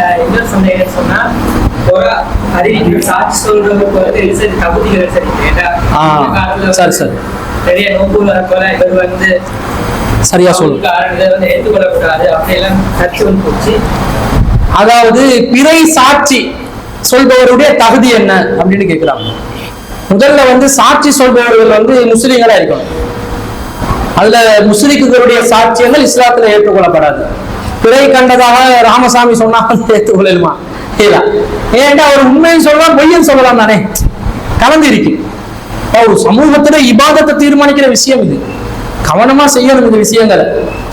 அஹ், இன்னொரு சந்தேகம் சொன்னா ஒரு அறிவிக்கிற சாட்சி சொல்றவங்க வந்து சரி தகுதிகள் சரி. ஏன்னா ஆ, சரி, சரி. பெரிய நோக்கு போல இவர் வந்து சரியா சொல்லு. இதை வந்து ஏற்றுக்கொள்ளக்கூடாது அப்படியெல்லாம் சர்ச்சை வந்து போச்சு அதாவது பிறை சாட்சி சொல்பவருடைய தகுதி என்ன அப்படின்னு கேட்கிறாங்க முதல்ல வந்து சாட்சி சொல்பவர்கள் வந்து முஸ்லீம்களா இருக்கணும். அதுல முஸ்லிக்குகளுடைய சாட்சியங்கள் இஸ்லாத்துல ஏற்றுக்கொள்ளப்படாது. பிழை கண்டதாக ராமசாமி சொன்னா வந்து ஏற்றுக்கொள்ளலுமா இல்லை. ஏன்டா அவர் உண்மையும் சொல்லலாம் பொய்யும் சொல்லலாம் தானே? கலந்து இருக்கு அவர் ஒரு சமூகத்துல இபாதத்தை தீர்மானிக்கிற விஷயம் இது. கவனமா செய்யணும் இந்த விஷயங்களை.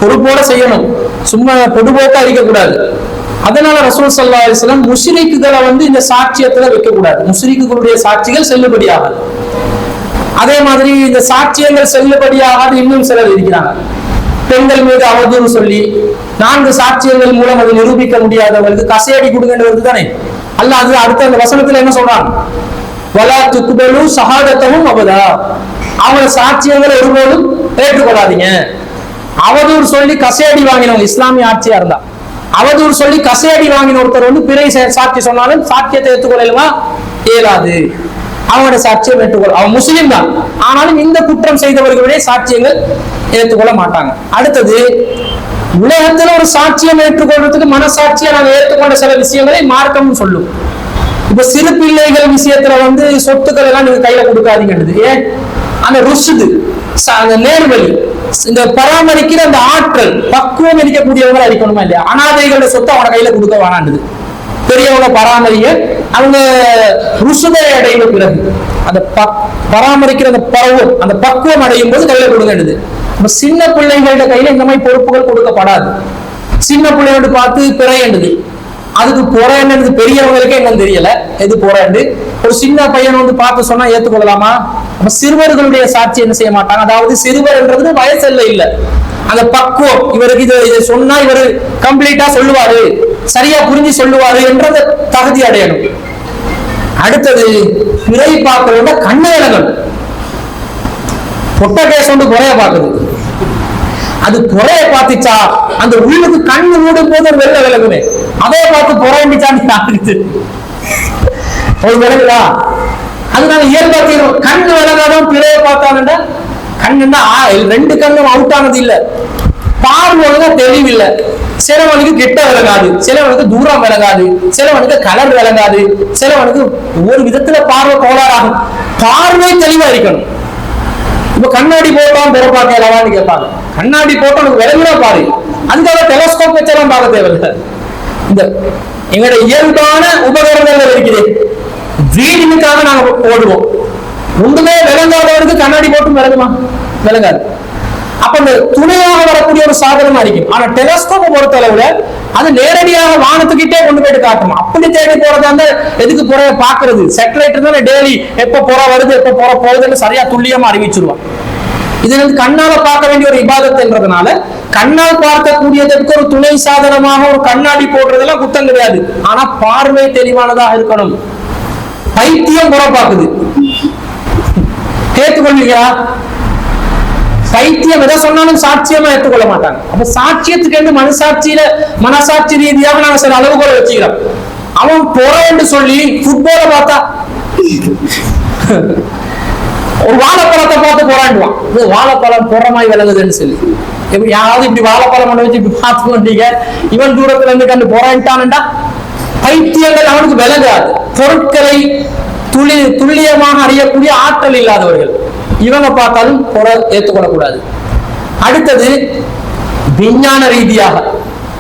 பொறுப்போட செய்யணும். சும்மா பொதுபோக்கா இருக்கக்கூடாது. அதனால ரசூல் சல்லா அலிஸ்லாம் முஸ்லிக்குகளை வந்து இந்த சாட்சியத்துல வைக்கக்கூடாது. கூடாது சாட்சிகள் செல்லுபடியாகாது. அதே மாதிரி இந்த சாட்சியங்கள் செல்லுபடியாகாது இன்னும் சிலர் இருக்கிறாங்க. பெண்கள் மீது அவதூறு சொல்லி நான்கு சாட்சியங்கள் மூலம் அதை நிரூபிக்க முடியாதவர்களுக்கு கசையடி கொடுங்கன்றது தானே? அல்ல அது அடுத்த அந்த வசனத்துல என்ன சொல்றான்? வலா துக்குபலு சகாதத்தமும் அவதா அவங்க சாட்சியங்களை ஒருபோதும் ஏற்றுக்கொள்ளாதீங்க. அவதூர் சொல்லி கசையடி வாங்கினவங்க இஸ்லாமிய ஆட்சியா இருந்தா அவதூர் சொல்லி கசையடி வாங்கின ஒருத்தர் வந்து பிறை சாட்சி சொன்னாலும் சாட்சியத்தை ஏற்றுக்கொள்ளலுமா? இயலாது. அவனோட சாட்சியம் ஏற்றுக்கொள்ள அவன் முஸ்லீம் தான். ஆனாலும் இந்த குற்றம் செய்தவர்களுடைய சாட்சியங்கள் ஏற்றுக்கொள்ள மாட்டாங்க. அடுத்தது உலகத்துல ஒரு சாட்சியம் ஏற்றுக்கொள்றதுக்கு மனசாட்சியை நாங்கள் ஏற்றுக்கொண்ட சில விஷயங்களை மார்க்கம் சொல்லும். இப்ப சிறு பிள்ளைகள் விஷயத்துல வந்து சொத்துக்கள் எல்லாம் நீங்க கையில கொடுக்காதீங்கன்றது. ஏன்? அந்த ருசுது ச- அந்த நேர்வழி இந்த பராமரிக்கிற அந்த ஆற்றல் பக்குவம் இருக்கக்கூடியவங்களை அடிக்கணுமா இல்லையா? அனாதைகளோட சொத்தை அவன கையில கொடுக்க வேணாண்டுது பெரியவங்க பராமரிக்க அவங்க ருசுதை அடையும் பிறகு அந்த பராமரிக்கிற அந்த பருவம் அந்த பக்குவம் அடையும் போது கையில கொடுங்கடுது சின்ன பிள்ளைகளோட கையில இந்த மாதிரி பொறுப்புகள் கொடுக்கப்படாது. சின்ன பிள்ளையோடு பார்த்து பிறையண்டுது. அதுக்கு புறன்றது பெரியவங்களுக்கே என்னன்னு தெரியல. எது புறண்டு ஒரு சின்ன பையன் வந்து பார்த்து சொன்னா ஏத்துக்கொள்ளலாமா? நம்ம சிறுவர்களுடைய சாட்சி என்ன செய்ய மாட்டாங்க? அதாவது சிறுவர்ன்றது வயசல்ல இல்ல. அந்த பக்குவம் இவருக்கு இது இதை சொன்னா இவர் கம்ப்ளீட்டா சொல்லுவாரு. சரியா புரிஞ்சு சொல்லுவாரு என்றத தகுதி அடையணும். அடுத்தது பிறை பார்க்கிறவங்க கண்ணு விலகணும் கேஸ் வந்து குறைய பார்க்குது அது குறைய பார்த்துச்சா? அந்த உயிருக்கு கண்ணு மூடும் போது ஒரு வெள்ள விலகுமே. அதே பார்த்து புறையண்டிச்சான்னு யாருக்கு ஒரு விலகுதா? அதனால இயல்பா தீரும் கண்ணு விலகாதான் பிறைய பார்த்தாங்கண்டா கண்ணுன்னா ஆ, ரெண்டு கண்ணும் அவுட் ஆனது இல்ல. பார்வை ஒழுங்கா தெளிவில்ல. சிலவனுக்கு கிட்ட விளங்காது சிலவனுக்கு தூரம் விளங்காது சிலவனுக்கு கலர் விளங்காது சிலவனுக்கு ஒரு விதத்துல பார்வை கோளாறாகும். பார்வை தெளிவா இருக்கணும். இப்போ கண்ணாடி போட்டோம் பிற பார்க்கலாமான்னு கேட்பாங்க. கண்ணாடி போட்டால் உனக்கு விளங்குனா பாரு. அதுக்காக டெலஸ்கோப் வச்செல்லாம் பார்க்க தேவையில்லை. இந்த எங்களோட இயல்பான உபகரணங்கள் இருக்குது. ரீடிங்குக்காக நாங்க போடுவோம் ஒன்றுமே விளங்காதவருக்கு கண்ணாடி போட்டும் விளங்குமா? விளங்காது. அப்ப இந்த துணையாக வரக்கூடிய ஒரு சாதனமா இருக்கும். ஆனா டெலஸ்கோப் பொறுத்த அளவுல அது நேரடியாக வானத்துக்கிட்டே கொண்டு போயிட்டு காட்டும்? அப்படி தேடி போறதா அந்த எதுக்கு புறைய பாக்குறது சேட்டலைட் தானே டெய்லி எப்ப புற வருது எப்ப புற போகுதுன்னு சரியா துல்லியமா அறிவிச்சிருவான். இது வந்து கண்ணால பார்க்க வேண்டிய ஒரு இபாதத்துன்றதுனால கண்ணால் பார்க்கக்கூடியதற்கு ஒரு துணை சாதனமாக ஒரு கண்ணாடி போடுறதெல்லாம் குத்தம் கிடையாது. ஆனா பார்வை தெளிவானதாக இருக்கணும். பைத்தியம் புற பார்க்குது. கேட்டுக்கொள்வீங்களா? பைத்தியம் எதை சொன்னாலும் சாட்சியமா ஏற்றுக்கொள்ள மாட்டாங்க. அப்ப சாட்சியத்துக்கு என்று மனசாட்சியில மனசாட்சி ரீதியாக நாங்க சில அளவுகோல வச்சுக்கிறோம். அவன் போறேன்னு சொல்லி ஃபுட்பால பார்த்தா ஒரு வாழைப்பழத்தை பார்த்து போராண்டுவான் இது வாழைப்பழம் போறமாய் விளங்குதுன்னு சொல்லி. இப்ப யாராவது இப்படி வாழைப்பழம் கொண்டு வச்சு இப்படி பார்த்து கொண்டீங்க இவன் தூரத்துல இருந்து கண்டு போராண்டான்டா பைத்தியங்கள் அவனுக்கு விளங்காது. பொருட்களை துளி துல்லியமாக அறியக்கூடிய ஆற்றல் இல்லாதவர்கள். இவங்க பார்த்தாலும் புற ஏற்றுக்கொள்ளக்கூடாது. அடுத்தது விஞ்ஞான ரீதியாக.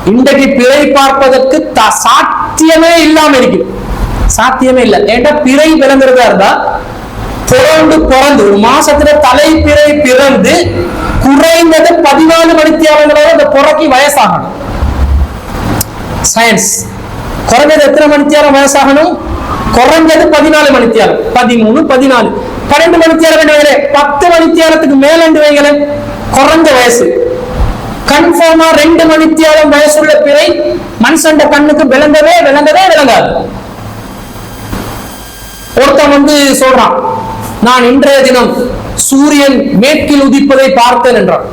இன்றைக்கு பிறை பார்ப்பதற்கு த- சாத்தியமே இல்லாம இருக்கு சாத்தியமே இல்லை. ஏன்டா பிறை பிறந்ததா இருந்தா பிறந்து பிறந்து ஒரு மாசத்துல தலை பிறை பிறந்து குறைந்தது பதினாலு மணித்தியாலங்களோட அந்த புறக்கி வயசாகணும். சயின்ஸ் குறைஞ்சது எத்தனை மணித்தியாலம் வயசாகணும்? குறைஞ்சது பதினாலு மணித்தியாலம். பதிமூணு பதினாலு. பன்னெண்டு மணித்தியாலம் வேண்டிய வைங்களே? பத்து மணித்தியாலத்துக்கு மேலண்டு வைங்களே? குறைஞ்ச வயசு. கன்ஃபார்மா ரெண்டு மணித்தியாலம் வயசுள்ள பிறை மனுஷண்ட கண்ணுக்கு விளங்கவே விளங்கவே விளங்காது. ஒருத்தன் வந்து சொல்றான் நான் இன்றைய தினம் சூரியன் மேற்கில் உதிப்பதை பார்த்தேன் என்றான்.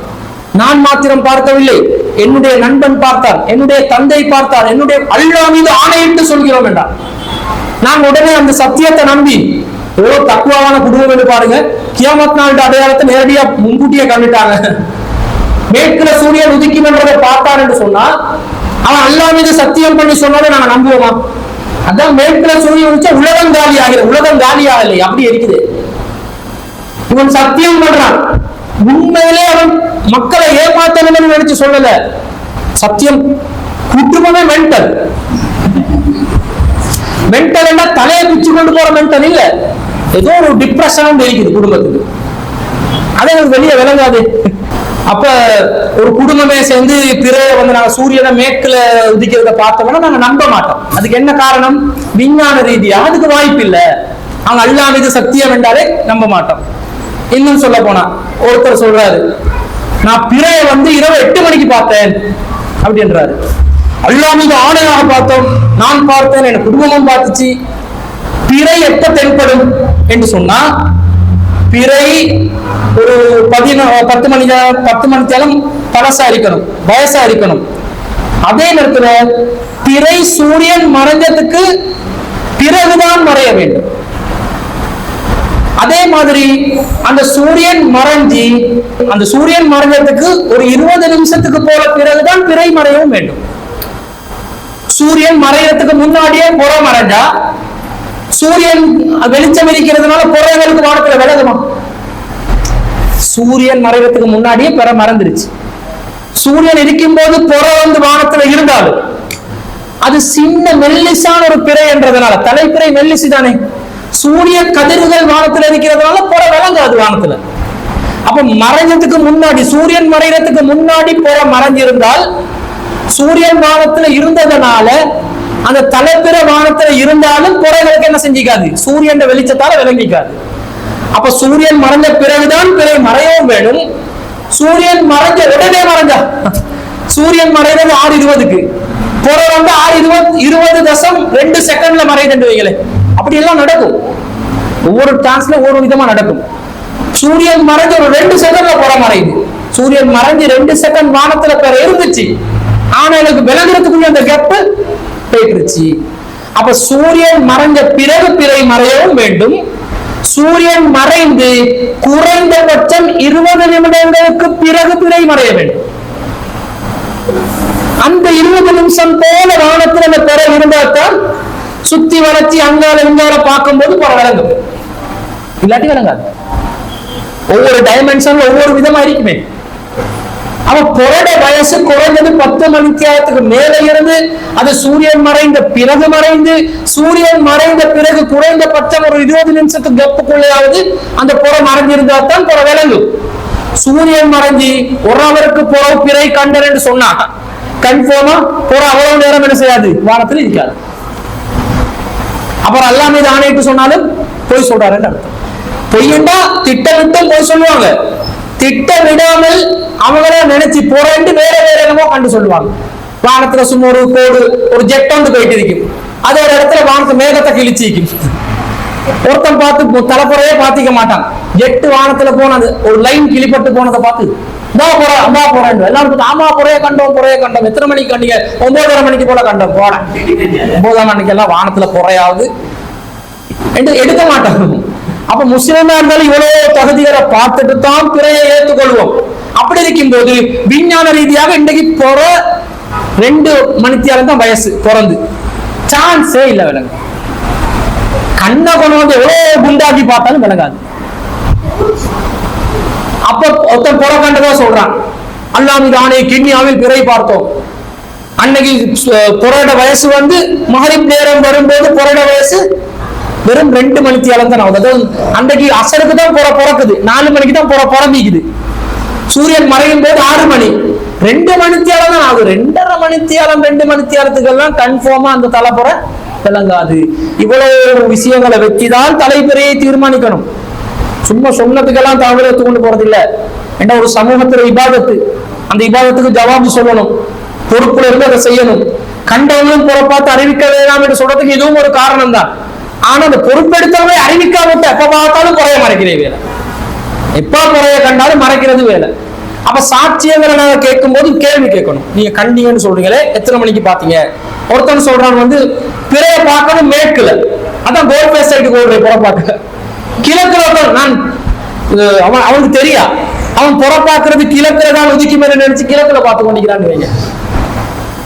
நான் மாத்திரம் பார்க்கவில்லை. என்னுடைய நண்பன் பார்த்தார் என்னுடைய தந்தை பார்த்தார். என்னுடைய அல்லா மீது ஆணையிட்டு சொல்கிறோம் என்றான். நாங்க உடனே அந்த சத்தியத்தை நம்பி எவ்வளவு தக்குவான குடும்பம் என்று பாருங்க. கியாமத் நாள் அடையாளத்தை நேரடியா முன்கூட்டியே கண்டுட்டாங்க. மேற்குல சூரியன் உதிக்கும்ன்றதை பார்த்தான் என்று சொன்னா அவன் அல்லா மீது சத்தியம் பண்ணி சொன்னதை நாங்க நம்புவோமா? அதான் மேற்குல சூரியன் உதிச்சா உலகம் காலி ஆகிறது உலகம் காலி ஆகலை அப்படி இருக்குது. இவன் சத்தியம் பண்றான். உண்மையிலே அவன் மக்களை ஏமாத்தணும்னு நினைச்சு சொல்லல. சத்தியம் குடும்பமே மென்டல் மென்டல் என்ன தலையை பிச்சு கொண்டு போற மென்டல் இல்ல. ஏதோ ஒரு டிப்ரெஷன் இருக்குது குடும்பத்துக்கு. அதே ஒரு வெளியே விளங்காது. அப்ப ஒரு குடும்பமே சேர்ந்து பிற வந்து நாங்க சூரியனை மேற்குல உதிக்கிறத பார்த்தோம்னா நாங்க நம்ப மாட்டோம். அதுக்கு என்ன காரணம்? விஞ்ஞான ரீதியா அதுக்கு வாய்ப்பு இல்ல. அவங்க அல்லா மீது சத்தியம் என்றாலே நம்ப மாட்டோம். இன்னும் சொல்ல போனா ஒருத்தர் சொல்றாரு நான் பிறைய வந்து இரவு எட்டு மணிக்கு பார்த்தேன் அப்படின்றாரு. அல்லா மீது ஆணையாக பார்த்தோம். நான் பார்த்தேன் என் குடும்பமும் பார்த்துச்சு. பிறை எப்ப தென்படும் என்று சொன்னா பிறை ஒரு பதின பத்து மணி நேரம் பத்து மணி நேரம் பழசா இருக்கணும் வயசா இருக்கணும். அதே நேரத்துல பிறை சூரியன் மறைஞ்சதுக்கு பிறகுதான் மறைய வேண்டும். அதே மாதிரி அந்த சூரியன் மறைஞ்சி அந்த சூரியன் மறைஞ்சதுக்கு ஒரு இருபது நிமிஷத்துக்கு போல பிறகுதான் பிறை மறையவும் வேண்டும். சூரியன் மறையறதுக்கு முன்னாடியே புற மறைஞ்சா சூரியன் வெளிச்சம் இருக்கிறதுனால புறங்களுக்கு வானத்துல விலகுமா சூரியன் மறைவதற்கு முன்னாடியே பிற மறந்துருச்சு சூரியன் இருக்கும் போது புற வந்து வானத்துல இருந்தாலும் அது சின்ன மெல்லிசான ஒரு பிறை என்றதுனால தலைப்பிறை மெல்லிசு தானே? சூரிய கதிர்கள் வானத்துல இருக்கிறதுனால புற விளங்காது வானத்துல. அப்ப மறைஞ்சதுக்கு முன்னாடி சூரியன் மறைகிறதுக்கு முன்னாடி புற மறைஞ்சிருந்தால் சூரியன் வானத்துல இருந்ததுனால அந்த தலைப்பிற வானத்துல இருந்தாலும் புறங்களுக்கு என்ன செஞ்சிக்காது. சூரியன் வெளிச்சத்தால விளங்கிக்காது. அப்ப சூரியன் மறைஞ்ச பிறகுதான் பிறை மறையவும் வேணும். சூரியன் மறைஞ்ச உடனே மறைஞ்சா? சூரியன் மறைறது ஆறு இருபதுக்கு. புற வந்து ஆறு இருபது இருபது தசம் ரெண்டு செகண்ட்ல மறையுதுன்னு வைங்களே. அப்படி எல்லாம் நடக்கும். ஒவ்வொரு டான்ஸ்ல ஒவ்வொரு விதமா நடக்கும். சூரியன் மறைஞ்சு ஒரு ரெண்டு செகண்ட்ல புற மறையுது. சூரியன் மறைஞ்சு ரெண்டு செகண்ட் வானத்துல பிற இருந்துச்சு. ஆனா எனக்கு விளங்குறதுக்குள்ள அந்த கேப் போயிட்டுருச்சு அப்ப சூரியன் மறைஞ்ச பிறகு பிறை மறையவும் வேண்டும். சூரியன் மறைந்து குறைந்தபட்சம் இருபது நிமிடங்களுக்கு பிறகு பிறை மறைய வேண்டும். அந்த இருபது நிமிஷம் போல வானத்தில் அந்த பிறை இருந்தால்தான் சுத்தி வளர்ச்சி அங்கால இங்கால பார்க்கும்போது பல விளங்கும் இல்லாட்டி விளங்காது ஒவ்வொரு டைமென்ஷன்ல ஒவ்வொரு விதமா இருக்குமே. அவன் புரட வயசு குறைஞ்சது பத்து மணித்தியாலத்துக்கு மேல இருந்து அது சூரியன் மறைந்த பிறகு மறைந்து சூரியன் மறைந்த பிறகு குறைந்த பட்சம் ஒரு இருபது நிமிஷத்துக்கு கப்புக்குள்ளையாவது அந்த புற மறைஞ்சிருந்தா தான் புற விளங்கும் சூரியன் மறைஞ்சி ஒரு அவருக்கு புற பிறை கண்டர் என்று சொன்னா கன்ஃபார்மா புற அவ்வளவு நேரம் என்ன செய்யாது? வானத்தில் இருக்காது. அப்புறம் அல்லா மீது ஆணையிட்டு சொன்னாலும் போய் சொல்றாரு அர்த்தம். பொய்யண்டா திட்டமிட்டும் பொய் சொல்லுவாங்க. திட்டமிடாமல் அவங்களே நினைச்சு போறேன்ட்டு வேற வேற என்னமோ கண்டு சொல்லுவாங்க. வானத்துல சும்மா ஒரு கோடு ஒரு ஜெட் வந்து போயிட்டு இருக்கும் அது ஒரு இடத்துல வானத்தை மேகத்தை கிழிச்சிக்கும் ஒருத்தன் பார்த்து தலைப்புறையே பாத்திக்க மாட்டான். ஜெட்டு வானத்துல போனது ஒரு லைன் கிளிப்பட்டு போனதை பார்த்து இதா போற அம்மா போறேன் எல்லாரும் ஆமா புறைய கண்டோம் புறைய கண்டோம். எத்தனை மணிக்கு கண்டீங்க? ஒன்பதரை மணிக்கு போல கண்டோம் போனேன் ஒன்பதாம் மணிக்கு எல்லாம் வானத்துல புறையாவது. என்று எடுக்க மாட்டான். அப்ப முஸ்லிமா இருந்தாலும் இவ்வளவு தகுதிகளை பார்த்துட்டு தான் பிறையை ஏற்றுக்கொள்வோம். அப்படி இருக்கும்போது விஞ்ஞான ரீதியாக இன்றைக்கு பிற ரெண்டு மணித்தியாலும் தான் வயசு பிறந்து. சான்ஸே இல்லை விலங்கு கண்ணை கொண்டு வந்து எவ்வளவு குண்டாக்கி பார்த்தாலும் விளங்காது. அப்ப ஒருத்தன் புற கண்டதா சொல்றான். அல்லாமி தானே கிண்ணியாவில் பிறை பார்த்தோம். அன்னைக்கு சு- வயசு வந்து மகரிப் நேரம் வரும்போது புறட வயசு வெறும் ரெண்டு மணிக்கு தான் ஆகுது அதாவது அன்றைக்கு அசருக்கு தான் புற பிறக்குது. நாலு மணிக்கு தான் புற பிறந்திக்குது சூரியன் மறையும் போது ஆறு மணி. ரெண்டு மணித்தியாலம் தான் ஆகுது ரெண்டரை மணித்தியாலம் ரெண்டு மணித்தியாலத்துக்கெல்லாம் கன்ஃபார்மா அந்த தலைப்புற விளங்காது. இவ்வளவு விஷயங்களை வச்சுதான் தலைப்புறையை தீர்மானிக்கணும். சும்மா சொன்னதுக்கெல்லாம் தவறு கொண்டு போறதில்ல. என்ன ஒரு சமூகத்துல இபாதத்து. அந்த இபாதத்துக்கு ஜவாபு சொல்லணும். பொறுப்புல இருந்து அதை செய்யணும். கண்டவங்களும் புறப்பாத்து அறிவிக்க வேண்டாம் என்று சொல்றதுக்கு இதுவும் ஒரு காரணம் தான் ஆனா அந்த பொறுப்பெடுத்தவங்க அறிவிக்காவிட்டு எப்ப பார்த்தாலும் குறைய மறைக்கிறே வேலை. எப்ப குறைய கண்டாலும் மறைக்கிறது வேலை. அப்ப சாட்சியங்களை நாங்க கேட்கும்போது கேள்வி கேட்கணும். நீங்க கண்டீங்கன்னு சொல்றீங்களே எத்தனை மணிக்கு பாத்தீங்க ஒருத்தன் சொல்றான் வந்து பிறைய பார்க்கணும் மேற்குல. அதான் கோல் பேஸ் சைடுக்கு ஓடுற புற பார்க்க கிழக்குல ஒருத்தன் நான் அவன் அவனுக்கு தெரியா? அவன் புற பார்க்கறது கிழக்குல தான் ஒதுக்கி மேல நினைச்சு கிழக்குல பார்த்து கொண்டிருக்கிறான்னு வைங்க.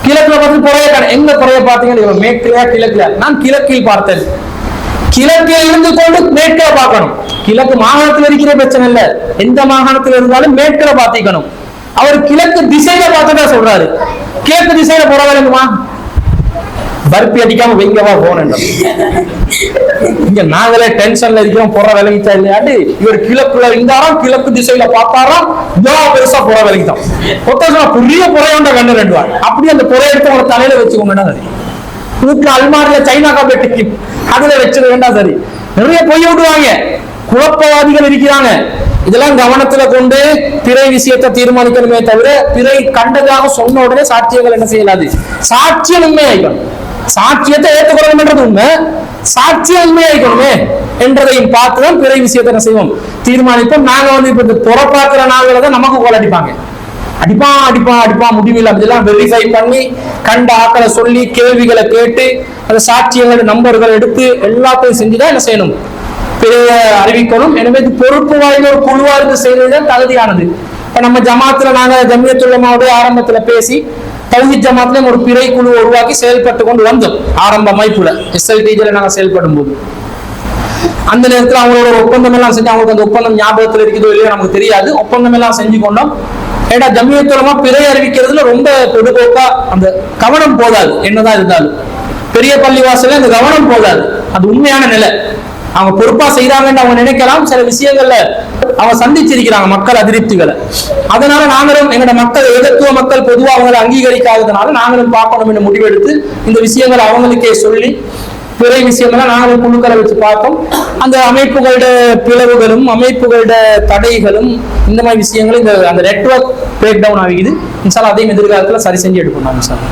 கிழக்குல பார்த்து புறைய எங்க புறைய பார்த்தீங்கன்னு இவன் மேற்குலையா கிழக்குல நான் கிழக்கில் பார்த்தேன். கிழக்கில் இருந்து கொண்டு மேற்கில பார்க்கணும். கிழக்கு மாகாணத்தில் இருக்கிற பிரச்சனை இல்ல. எந்த மாகாணத்தில் இருந்தாலும் மேற்கில பார்த்திக்கணும். அவர் கிழக்கு திசையில பார்த்துட்டா சொல்றாரு. கிழக்கு திசையில புற பருப்பி அடிக்காம வைங்கவா போனேன் இங்க நாங்களே டென்ஷன்ல இருக்கிறோம் புற விலகிச்சா இல்லையாட்டு இவர் கிழக்குல இருந்தாராம் கிழக்கு திசையில பார்த்தாராம். இவ்வளவு பெருசா புற விலகிட்டான் புரிய புறையோண்ட கண்ணு ரெண்டு அப்படி அந்த புறைய எடுத்து உங்க தலையில வச்சுக்கோங்கன்னா வீட்டுல அல்மாரில சைனா காப்பேட்டி அதுல வச்சிட வேண்டாம் சரி. நிறைய பொய் விடுவாங்க குழப்பவாதிகள் இருக்கிறாங்க. இதெல்லாம் கவனத்துல கொண்டு பிறை விஷயத்தை தீர்மானிக்கணுமே தவிர பிறை கண்டதாக சொன்ன உடனே சாட்சியங்கள் என்ன செய்யலாது? சாட்சியம் உண்மையாயிக்கணும். சாட்சியத்தை ஏற்றுக்கொள்ளணும்ன்றது உண்மை. சாட்சியம் உண்மையாயிக்கணுமே என்றதையும் பார்த்துதான் பிறை விஷயத்தை என்ன செய்வோம்? தீர்மானிப்போம். நாங்க வந்து இப்ப இந்த புறப்பாக்குற நாள்ல தான் நமக்கு கோலடிப்பாங்க அடிப்பா அடிப்பான் அடிப்பான் அடிப்பான் முடிவில் அதெல்லாம் வெரிஃபை பண்ணி கண்ட ஆக்களை சொல்லி கேள்விகளை கேட்டு அந்த சாட்சியங்கள் நம்பர்கள் எடுத்து எல்லாத்தையும் செஞ்சுதான் என்ன செய்யணும்? பெரிய அறிவிக்கணும். எனவே இது பொறுப்பு வாய்ந்த ஒரு குழுவா இருந்து செய்வதுதான் தகுதியானது. இப்ப நம்ம ஜமாத்துல நாங்க ஜமியத்துள்ளமாவோட ஆரம்பத்துல பேசி தௌஹித் ஜமாத்துல ஒரு பிறை குழு உருவாக்கி செயல்பட்டு கொண்டு வந்தோம். ஆரம்ப அமைப்புல எஸ்எல்டிஜில நாங்க செயல்படும் போது அந்த நேரத்துல அவங்களோட ஒப்பந்தம் எல்லாம் செஞ்சு அவங்களுக்கு அந்த ஒப்பந்தம் ஞாபகத்துல இருக்குதோ இல்லையோ நமக்கு தெரியாது. ஒப்பந்தம் எல்லாம் செஞ்சு கொண்டோம். ஏன்னா ஜம்மியத்துலமா பிறை அறிவிக்கிறதுல ரொம்ப பொதுபோக்கா அந்த கவனம் போதாது. என்னதான் இருந்தாலும். பெரிய பள்ளிவாசல அந்த கவனம் போதாது. அது உண்மையான நிலை. அவங்க பொறுப்பா செய்யறாங்கன்னு அவங்க நினைக்கலாம். சில விஷயங்கள்ல அவங்க சந்திச்சிருக்கிறாங்க மக்கள் அதிருப்திகளை. அதனால நாங்களும் எங்களோட மக்கள் எதிர்த்துவ மக்கள் பொதுவாக அவங்களை அங்கீகரிக்காததுனால நாங்களும் பார்க்கணும் என்று முடிவெடுத்து இந்த விஷயங்களை அவங்களுக்கே சொல்லி பிற விஷயமெல்லாம் நாங்கள் குழுக்களை வச்சு பார்த்தோம் அந்த அமைப்புகளோட பிளவுகளும் அமைப்புகளோட தடைகளும் இந்த மாதிரி விஷயங்களும் இந்த அந்த நெட்ஒர்க் பிரேக் டவுன் ஆகிக்குது. இன்ஷால்லா அதையும் எதிர்காலத்தில் சரி செஞ்சு எடுக்கணும் சார்